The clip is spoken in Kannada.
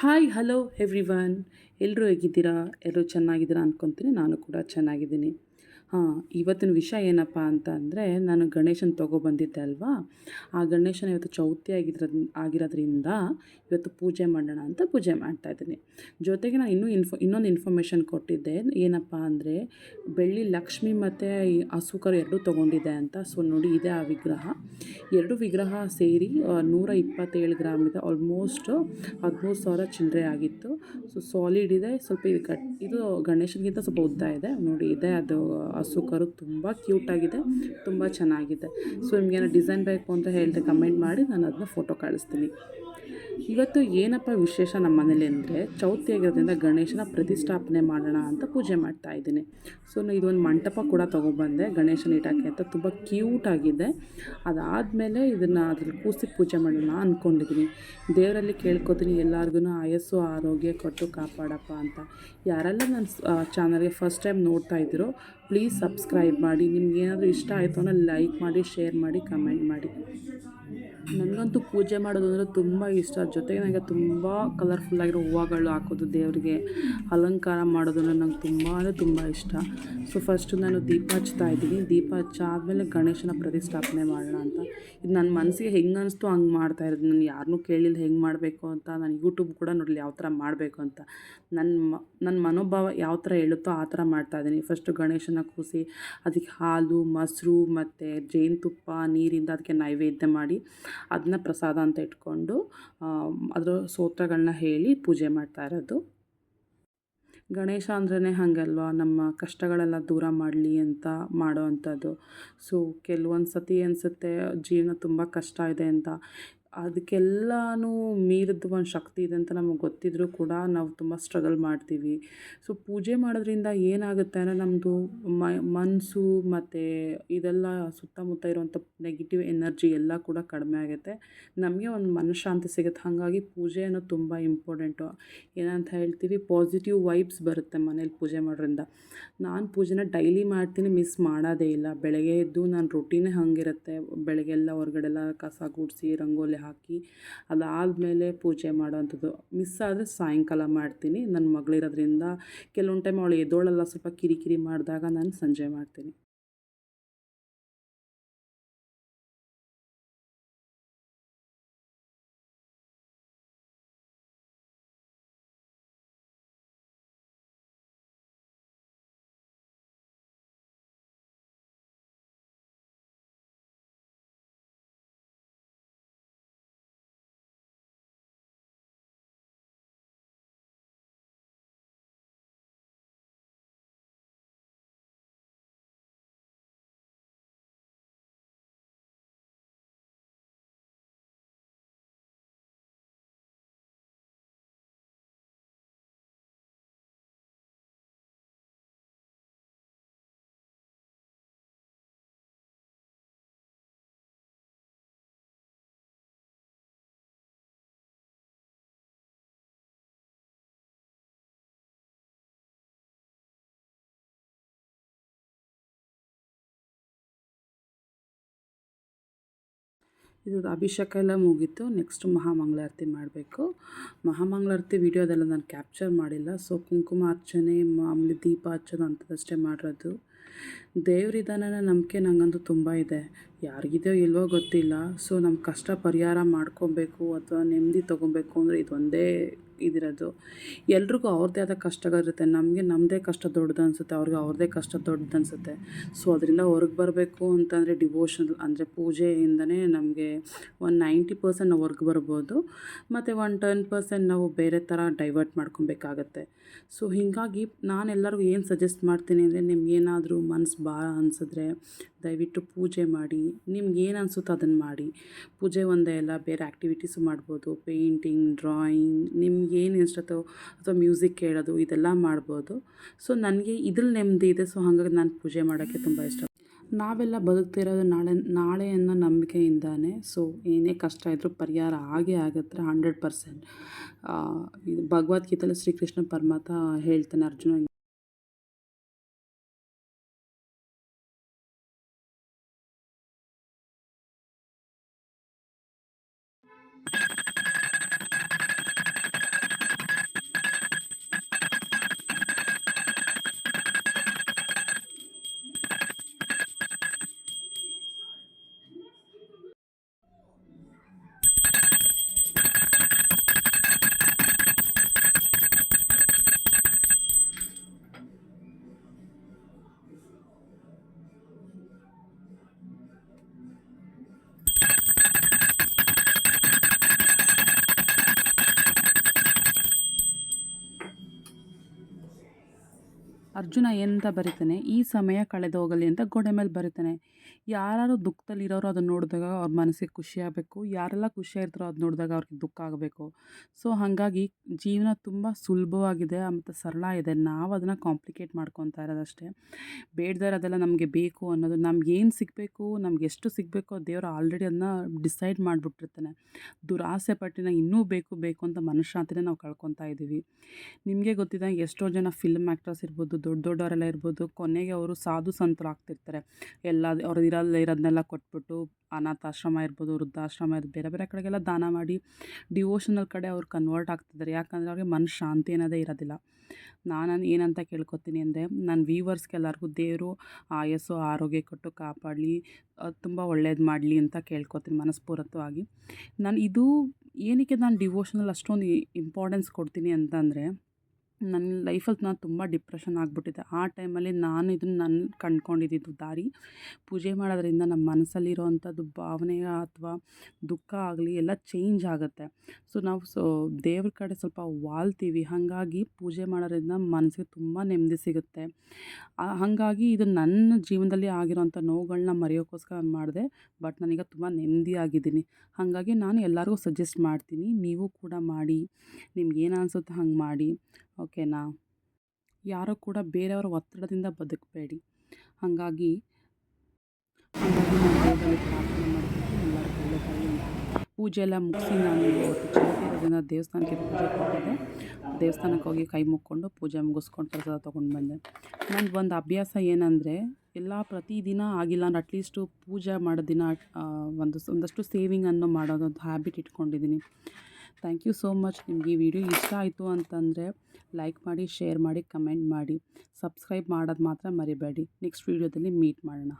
ಹಾಯ್ ಹಲೋ ಎವ್ರಿ ಒನ್ ಎಲ್ಲರೂ ಹೇಗಿದ್ದೀರಾ? ಎಲ್ಲರೂ ಚೆನ್ನಾಗಿದ್ದೀರಾ ಅಂದ್ಕೊತೀನಿ ನಾನು ಕೂಡ ಚೆನ್ನಾಗಿದ್ದೀನಿ. ಹಾಂ, ಇವತ್ತಿನ ವಿಷಯ ಏನಪ್ಪ ಅಂತ ಅಂದರೆ ನಾನು ಗಣೇಶನ ತೊಗೊಬಂದಿದ್ದೆ ಅಲ್ವಾ? ಆ ಗಣೇಶನ ಇವತ್ತು ಚೌತಿ ಆಗಿದ್ರ ಆಗಿರೋದ್ರಿಂದ ಇವತ್ತು ಪೂಜೆ ಮಾಡೋಣ ಅಂತ ಪೂಜೆ ಮಾಡ್ತಾಯಿದ್ದೀನಿ ಜೊತೆಗೆ ನಾನು ಇನ್ನೂ ಇನ್ಫೋ, ಇನ್ನೊಂದು ಇನ್ಫಾರ್ಮೇಷನ್ ಕೊಟ್ಟಿದ್ದೆ. ಏನಪ್ಪ ಅಂದರೆ ಬೆಳ್ಳಿ ಲಕ್ಷ್ಮಿ ಮತ್ತು ಹಸುಕರು ಹಸು ಕರು ಎರಡೂ ತೊಗೊಂಡಿದ್ದೆ ಅಂತ. ಸೊ ನೋಡಿ ಇದೆ ಆ ವಿಗ್ರಹ. ಎರಡು ವಿಗ್ರಹ ಸೇರಿ ನೂರ ಇಪ್ಪತ್ತೇಳು ಗ್ರಾಮ್ ಇದೆ. ಆಲ್ಮೋಸ್ಟ್ ಹದಿಮೂರು ಸಾವಿರ ಚಿಲ್ಲರೆ ಆಗಿತ್ತು. ಸೊ ಸಾಲಿಡ್ ಇದೆ. ಸ್ವಲ್ಪ ಇದು ಕಟ್, ಇದು ಗಣೇಶನಿಗಿಂತ ಸ್ವಲ್ಪ ಉದ್ದ ಇದೆ. ನೋಡಿ ಇದೆ ಅದು ಹಸು ಕರು ತುಂಬ ಕ್ಯೂಟಾಗಿದೆ ತುಂಬ ಚೆನ್ನಾಗಿದೆ. ಸೊ ನಿಮಗೇನೋ ಡಿಸೈನ್ ಬೇಕು ಅಂತ ಹೇಳಿದೆ ಕಮೆಂಟ್ ಮಾಡಿ, ನಾನು ಅದನ್ನ ಫೋಟೋ ಕಳಿಸ್ತೀನಿ ಇವತ್ತು ಏನಪ್ಪ ವಿಶೇಷ ನಮ್ಮ ಮನೇಲಿ ಅಂದರೆ ಚೌತಿ ಆಗಿರೋದ್ರಿಂದ ಗಣೇಶನ ಪ್ರತಿಷ್ಠಾಪನೆ ಮಾಡೋಣ ಅಂತ ಪೂಜೆ ಮಾಡ್ತಾ ಇದ್ದೀನಿ. ಸೊ ಇದೊಂದು ಮಂಟಪ ಕೂಡ ತೊಗೊಬಂದೆ ಗಣೇಶನ ಇಡೋಕ್ಕೆ ಅಂತ ತುಂಬ ಕ್ಯೂಟಾಗಿದೆ ಅದಾದಮೇಲೆ ಇದನ್ನು ಅದ್ರಲ್ಲಿ ಕೂಸಿ ಪೂಜೆ ಮಾಡೋಣ ಅಂದ್ಕೊಂಡಿದ್ದೀನಿ ದೇವರಲ್ಲಿ ಕೇಳ್ಕೊತೀನಿ ಎಲ್ಲರಿಗೂ ಆಯಸ್ಸು, ಆರೋಗ್ಯ ಕೊಟ್ಟು ಕಾಪಾಡಪ್ಪ ಅಂತ. ಯಾರೆಲ್ಲ ನನ್ನ ಚಾನಲ್ಗೆ ಫಸ್ಟ್ ಟೈಮ್ ನೋಡ್ತಾ ಇದ್ದೀರೋ ಪ್ಲೀಸ್ ಸಬ್ಸ್ಕ್ರೈಬ್ ಮಾಡಿ. ನಿಮ್ಗೆ ಏನಾದರೂ ಇಷ್ಟ ಆಯಿತು ಅಂದರೆ ಲೈಕ್ ಮಾಡಿ ಶೇರ್ ಮಾಡಿ ಕಮೆಂಟ್ ಮಾಡಿ. ನನಗಂತೂ ಪೂಜೆ ಮಾಡೋದು ಅಂದರೆ ತುಂಬ ಇಷ್ಟ. ಜೊತೆಗೆ ನನಗೆ ತುಂಬ ಕಲರ್ಫುಲ್ಲಾಗಿರೋ ಹೂವುಗಳು ಹಾಕೋದು ದೇವರಿಗೆ. ಅಲಂಕಾರ ಮಾಡೋದು ಅಂದರೆ ನಂಗೆ ತುಂಬ ಅಂದರೆ ತುಂಬ ಇಷ್ಟ. ಸೊ ಫಸ್ಟು ನಾನು ದೀಪ ಹಚ್ತಾ ಇದ್ದೀನಿ. ದೀಪ ಹಚ್ಚಾದ್ಮೇಲೆ ಗಣೇಶನ ಪ್ರತಿಷ್ಠಾಪನೆ ಮಾಡೋಣ ಅಂತ. ಇದು ನನ್ನ ಮನಸ್ಸಿಗೆ ಹೆಂಗೆ ಅನಿಸ್ತು ಹಂಗೆ ಮಾಡ್ತಾ ಇರೋದು. ನಾನು ಯಾರನ್ನೂ ಕೇಳಿಲ್ಲ ಹೆಂಗೆ ಮಾಡಬೇಕು ಅಂತ. ನಾನು ಯೂಟ್ಯೂಬ್ ಕೂಡ ನೋಡಲಿ ಯಾವ ಥರ ಮಾಡಬೇಕು ಅಂತ. ನನ್ನ ನನ್ನ ಮನೋಭಾವ ಯಾವ ಥರ ಹೇಳುತ್ತೋ ಆ ಥರ ಮಾಡ್ತಾ ಇದ್ದೀನಿ. ಫಸ್ಟು ಗಣೇಶನ ಕೂಸಿ ಅದಕ್ಕೆ ಹಾಲು, ಮೊಸರು ಮತ್ತು ಜೇನುತುಪ್ಪ, ನೀರಿಂದ ಅದಕ್ಕೆ ನೈವೇದ್ಯ ಮಾಡಿ ಅದನ್ನ ಪ್ರಸಾದ ಅಂತ ಇಟ್ಕೊಂಡು ಅದರ ಸೂತ್ರಗಳನ್ನ ಹೇಳಿ ಪೂಜೆ ಮಾಡ್ತಾ ಇರೋದು. ಗಣೇಶ ಅಂದ್ರೇ ಹಾಗಲ್ವಾ, ನಮ್ಮ ಕಷ್ಟಗಳೆಲ್ಲ ದೂರ ಮಾಡಲಿ ಅಂತ ಮಾಡೋ ಅಂಥದ್ದು. ಸೊ ಕೆಲವೊಂದು ಸತಿ ಅನಿಸುತ್ತೆ ಜೀವನ ತುಂಬ ಕಷ್ಟ ಇದೆ ಅಂತ. ಅದಕ್ಕೆಲ್ಲನೂ ಮೀರಿದ ಒಂದು ಶಕ್ತಿ ಇದೆ ಅಂತ ನಮಗೆ ಗೊತ್ತಿದ್ರೂ ಕೂಡ ನಾವು ತುಂಬ ಸ್ಟ್ರಗಲ್ ಮಾಡ್ತೀವಿ. ಸೊ ಪೂಜೆ ಮಾಡೋದ್ರಿಂದ ಏನಾಗುತ್ತೆ ಅಂದರೆ ನಮ್ಮದು ಮನಸ್ಸು ಮತ್ತು ಇದೆಲ್ಲ ಸುತ್ತಮುತ್ತ ಇರುವಂಥ ನೆಗೆಟಿವ್ ಎನರ್ಜಿ ಎಲ್ಲ ಕೂಡ ಕಡಿಮೆ ಆಗುತ್ತೆ. ನಮಗೆ ಒಂದು ಮನಃಶಾಂತಿ ಸಿಗುತ್ತೆ. ಹಾಗಾಗಿ ಪೂಜೆ ಅನ್ನೋದು ತುಂಬ ಇಂಪಾರ್ಟೆಂಟು ಏನಂತ ಹೇಳ್ತೀವಿ ಪಾಸಿಟಿವ್ ವೈಬ್ಸ್ ಬರುತ್ತೆ ಮನೇಲಿ ಪೂಜೆ ಮಾಡೋದ್ರಿಂದ. ನಾನು ಪೂಜೆನ ಡೈಲಿ ಮಾಡ್ತೀನಿ ಮಿಸ್ ಮಾಡೋದೇ ಇಲ್ಲ. ಬೆಳಗ್ಗೆ ಎದ್ದು ನಾನು ರೊಟೀನೇ ಹಂಗಿರುತ್ತೆ. ಬೆಳಗ್ಗೆ ಎಲ್ಲ ಹೊರಗಡೆಲ್ಲ ಕಸ ಗುಡಿಸಿ, ರಂಗೋಲಿ ಹಾಕಿ ಅದಾದಮೇಲೆ ಪೂಜೆ ಮಾಡೋವಂಥದ್ದು ಮಿಸ್ ಆದರೆ ಸಾಯಂಕಾಲ ಮಾಡ್ತೀನಿ. ನನ್ನ ಮಗಳಿರೋದ್ರಿಂದ ಕೆಲವೊಂದು ಟೈಮ್ ಅವಳು ಎದ್ದೋಳಲ್ಲ, ಸ್ವಲ್ಪ ಕಿರಿಕಿರಿ ಮಾಡಿದಾಗ ನಾನು ಸಂಜೆ ಮಾಡ್ತೀನಿ. ಇದು ಅಭಿಷೇಕ ಎಲ್ಲ ಮುಗೀತು. ನೆಕ್ಸ್ಟ್ ಮಹಾಮಂಗಳಾರತಿ ಮಾಡಬೇಕು. ಮಹಾಮಂಗಳಾರತಿ ವಿಡಿಯೋದೆಲ್ಲ ನಾನು ಕ್ಯಾಪ್ಚರ್ ಮಾಡಿಲ್ಲ. ಸೊ ಕುಂಕುಮ ಅರ್ಚನೆ ಮಾಮೂಲಿ ದೀಪ ಹಚ್ಚೋದು ಅಂಥದ್ದಷ್ಟೇ ಮಾಡಿರೋದು. ದೇವರಿದ್ದಾನೆ ನಂಬಿಕೆ ನನಗಂತೂ ತುಂಬ ಇದೆ. ಯಾರಿಗಿದೆಯೋ ಇಲ್ವೋ ಗೊತ್ತಿಲ್ಲ. ಸೊ ನಮ್ಮ ಕಷ್ಟ ಪರಿಹಾರ ಮಾಡ್ಕೊಬೇಕು ಅಥವಾ ನೆಮ್ಮದಿ ತೊಗೊಬೇಕು ಅಂದರೆ ಇದೊಂದೇ ಇದಿರೋದು. ಎಲ್ರಿಗೂ ಅವ್ರದ್ದೇ ಆದ ಕಷ್ಟಗಳಿರುತ್ತೆ ನಮಗೆ ನಮ್ಮದೇ ಕಷ್ಟ ದೊಡ್ಡದು ಅನಿಸುತ್ತೆ. ಅವ್ರಿಗೆ ಅವ್ರದ್ದೇ ಕಷ್ಟ ದೊಡ್ಡದು ಅನಿಸುತ್ತೆ. ಸೊ ಅದರಿಂದ ಹೊರಗೆ ಬರಬೇಕು ಅಂತಂದರೆ ಡಿವೋಷನ್ ಅಂದರೆ ಪೂಜೆಯಿಂದನೇ ನಮಗೆ ಒಂದು ನೈಂಟಿ ಪರ್ಸೆಂಟ್ ನಾವು ಹೊರ್ಗೆ ಬರ್ಬೋದು. ಮತ್ತು ಒನ್ ಟೆನ್ ಪರ್ಸೆಂಟ್ ನಾವು ಬೇರೆ ಥರ ಡೈವರ್ಟ್ ಮಾಡ್ಕೊಬೇಕಾಗತ್ತೆ. ಸೊ ಹೀಗಾಗಿ ನಾನು ಎಲ್ಲರಿಗೂ ಏನು ಸಜೆಸ್ಟ್ ಮಾಡ್ತೀನಿ ಅಂದರೆ ನಿಮ್ಗೇನಾದರೂ ಮನ್ಸು ಭಾಳ ಅನಿಸಿದ್ರೆ ದಯವಿಟ್ಟು ಪೂಜೆ ಮಾಡಿ, ನಿಮ್ಗೆ ಏನು ಅನಿಸುತ್ತೋ ಅದನ್ನು ಮಾಡಿ. ಪೂಜೆ ಒಂದೇ ಅಲ್ಲ, ಬೇರೆ ಆ್ಯಕ್ಟಿವಿಟೀಸು ಮಾಡ್ಬೋದು. ಪೇಂಟಿಂಗ್ ಡ್ರಾಯಿಂಗ್ ನಿಮ್ಗೆ ಏನು ಇಷ್ಟತ್ತೋ ಅಥವಾ ಮ್ಯೂಸಿಕ್ ಕೇಳೋದು, ಇದೆಲ್ಲ ಮಾಡ್ಬೋದು. ಸೊ ನನಗೆ ಇದ್ರಲ್ಲಿ ನೆಮ್ಮದಿ ಇದೆ. ಸೊ ಹಾಗಾಗಿ ನಾನು ಪೂಜೆ ಮಾಡೋಕ್ಕೆ ತುಂಬ ಇಷ್ಟ. ನಾವೆಲ್ಲ ಬದುಕ್ತಿರೋದು ನಾಳೆ ನಾಳೆ ಅನ್ನೋ ನಂಬಿಕೆಯಿಂದಾನೆ. ಸೊ ಏನೇ ಕಷ್ಟ ಇದ್ದರೂ ಪರಿಹಾರ ಆಗೇ ಆಗುತ್ತೆ, ಹಂಡ್ರೆಡ್ ಪರ್ಸೆಂಟ್. ಭಗವದ್ಗೀತೆಯಲ್ಲಿ ಶ್ರೀಕೃಷ್ಣ ಪರಮಾತ್ಮ ಹೇಳ್ತಾನೆ ಅರ್ಜುನ ಅರ್ಜುನ ಎಂತ ಬರೀತಾನೆ? ಈ ಸಮಯ ಕಳೆದು ಹೋಗಲಿ ಅಂತ ಗೋಡೆ ಮೇಲೆ ಬರೀತಾನೆ. ಯಾರು ದುಃಖದಲ್ಲಿರೋರು ಅದನ್ನು ನೋಡಿದಾಗ ಅವ್ರ ಮನಸ್ಸಿಗೆ ಖುಷಿ ಆಗಬೇಕು. ಯಾರೆಲ್ಲ ಖುಷಿಯಾಗಿರ್ತಾರೋ ಅದು ನೋಡಿದಾಗ ಅವ್ರಿಗೆ ದುಃಖ ಆಗಬೇಕು. ಸೊ, ಹಾಗಾಗಿ ಜೀವನ ತುಂಬ ಸುಲಭವಾಗಿದೆ ಮತ್ತು ಸರಳ ಇದೆ. ನಾವು ಅದನ್ನು ಕಾಂಪ್ಲಿಕೇಟ್ ಮಾಡ್ಕೊತಾ ಇರೋದಷ್ಟೇ. ಬೇಡದೇ ಇರೋದೆಲ್ಲ ನಮಗೆ ಬೇಕು ಅನ್ನೋದು, ನಮ್ಗೆ ಏನು ಸಿಗಬೇಕು, ನಮ್ಗೆ ಎಷ್ಟು ಸಿಗಬೇಕು ದೇವರು ಆಲ್ರೆಡಿ ಅದನ್ನ ಡಿಸೈಡ್ ಮಾಡಿಬಿಟ್ಟಿರ್ತಾನೆ. ದುರಾಸೆ ಪಟ್ಟಿನ ಇನ್ನೂ ಬೇಕು ಬೇಕು ಅಂತ ಮನಃಶಾಂತಿನೇ ನಾವು ಕಳ್ಕೊತಾ ಇದ್ದೀವಿ. ನಿಮಗೆ ಗೊತ್ತಿದ್ದಂಗೆ ಎಷ್ಟೋ ಜನ ಫಿಲ್ಮ್ ಆ್ಯಕ್ಟರ್ಸ್ ಇರ್ಬೋದು, ದೊಡ್ಡ ದೊಡ್ಡವರೆಲ್ಲ ಇರ್ಬೋದು, ಕೊನೆಗೆ ಅವರು ಸಾಧು ಸಂತರು ಆಗ್ತಿರ್ತಾರೆ. ಎಲ್ಲ ಅವ್ರು ಇರೋಲ್ಲ ಇರೋದನ್ನೆಲ್ಲ ಕೊಟ್ಬಿಟ್ಟು ಅನಾಥಾಶ್ರಮ ಇರ್ಬೋದು, ವೃದ್ಧಾಶ್ರಮ ಇರ್ಬೋದು, ಬೇರೆ ಬೇರೆ ಕಡೆಗೆಲ್ಲ ದಾನ ಮಾಡಿ ಡಿವೋಷನಲ್ ಕಡೆ ಅವ್ರು ಕನ್ವರ್ಟ್ ಆಗ್ತಿದ್ದಾರೆ. ಯಾಕಂದರೆ ಅವ್ರಿಗೆ ಮನ ಶಾಂತಿ ಅನ್ನೋದೇ ಇರೋದಿಲ್ಲ. ನಾನು ಏನಂತ ಕೇಳ್ಕೊತೀನಿ ಅಂದರೆ ನನ್ನ ವ್ಯೂವರ್ಸ್ಗೆಲ್ಲರಿಗೂ ದೇವರು ಆಯಸ್ಸು, ಆರೋಗ್ಯ ಕೊಟ್ಟು ಕಾಪಾಡಲಿ ತುಂಬ ಒಳ್ಳೇದು ಮಾಡಲಿ ಅಂತ ಕೇಳ್ಕೊತೀನಿ ಮನಸ್ಪೂರ್ವಕವಾಗಿ ನಾನು ಇದು, ಏನಕ್ಕೆ ನಾನು ಡಿವೋಷನಲ್ ಅಷ್ಟೊಂದು ಇಂಪಾರ್ಟೆನ್ಸ್ ಕೊಡ್ತೀನಿ ಅಂತಂದರೆ ನನ್ನ ಲೈಫಲ್ಲಿ ನಾನು ತುಂಬ ಡಿಪ್ರೆಷನ್ ಆಗಿಬಿಟ್ಟಿದ್ದೆ ಆ ಟೈಮಲ್ಲಿ ನಾನು ಇದನ್ನು ನಾನು ಕಂಡ್ಕೊಂಡಿದ್ದಿದ್ದು ದಾರಿ. ಪೂಜೆ ಮಾಡೋದ್ರಿಂದ ನಮ್ಮ ಮನಸ್ಸಲ್ಲಿರೋವಂಥದ್ದು ಭಾವನೆ ಅಥವಾ ದುಃಖ ಆಗಲಿ ಎಲ್ಲ ಚೇಂಜ್ ಆಗುತ್ತೆ. ಸೊ ನಾವು ಸೊ ದೇವ್ರ ಕಡೆ ಸ್ವಲ್ಪ ವಾಲ್ತೀವಿ. ಹಾಗಾಗಿ ಪೂಜೆ ಮಾಡೋದ್ರಿಂದ ಮನಸ್ಸಿಗೆ ತುಂಬ ನೆಮ್ಮದಿ ಸಿಗುತ್ತೆ. ಹಾಗಾಗಿ ಇದು ನನ್ನ ಜೀವನದಲ್ಲಿ ಆಗಿರೋಂಥ ನೋವುಗಳನ್ನ ಮರೆಯೋಕ್ಕೋಸ್ಕರ ನಾನು ಮಾಡಿದೆ. ಬಟ್ ನಾನೀಗ ತುಂಬ ನೆಮ್ಮದಿಯಾಗಿದ್ದೀನಿ. ಹಾಗಾಗಿ ನಾನು ಎಲ್ಲರಿಗೂ ಸಜೆಸ್ಟ್ ಮಾಡ್ತೀನಿ. ನೀವು ಕೂಡ ಮಾಡಿ. ನಿಮ್ಗೆ ಏನು ಅನಿಸುತ್ತೆ ಹಂಗೆ ಮಾಡಿ. ಓಕೆನಾ? ಯಾರೂ ಕೂಡ ಬೇರೆಯವರ ಒತ್ತಡದಿಂದ ಬದುಕಬೇಡಿ. ಹಾಗಾಗಿ ಪೂಜೆ ಎಲ್ಲ ಮುಗಿಸಿ ನಾನು ಇರೋದ್ರಿಂದ ದೇವಸ್ಥಾನಕ್ಕೆ ಪೂಜೆ ಕೊಟ್ಟಿದ್ದೆ. ದೇವಸ್ಥಾನಕ್ಕೆ ಹೋಗಿ ಕೈ ಮುಕ್ಕೊಂಡು ಪೂಜೆ ಮುಗಿಸ್ಕೊಂಡು ಪ್ರಸಾದ ತೊಗೊಂಡು ಬಂದೆ. ನಂದು ಒಂದು ಅಭ್ಯಾಸ ಏನಂದರೆ, ಎಲ್ಲ ಪ್ರತಿದಿನ ಆಗಿಲ್ಲ ಅಂದ್ರೆ ಅಟ್ಲೀಸ್ಟು ಪೂಜೆ ಮಾಡೋ ದಿನ ಒಂದು, ಒಂದಷ್ಟು ಸೇವಿಂಗನ್ನು ಮಾಡೋದೊಂದು ಹ್ಯಾಬಿಟ್ ಇಟ್ಕೊಂಡಿದ್ದೀನಿ. ಥ್ಯಾಂಕ್ ಯು ಸೋ ಮಚ್ ನಿಮಗೆ ಈ ವಿಡಿಯೋ ಇಷ್ಟ ಆಯಿತು ಅಂತಂದರೆ ಲೈಕ್ ಮಾಡಿ ಶೇರ್ ಮಾಡಿ ಕಮೆಂಟ್ ಮಾಡಿ ಸಬ್ಸ್ಕ್ರೈಬ್ ಮಾಡೋದು ಮಾತ್ರ ಮರಿಬೇಡಿ. ನೆಕ್ಸ್ಟ್ ವೀಡಿಯೋದಲ್ಲಿ ಮೀಟ್ ಮಾಡೋಣ.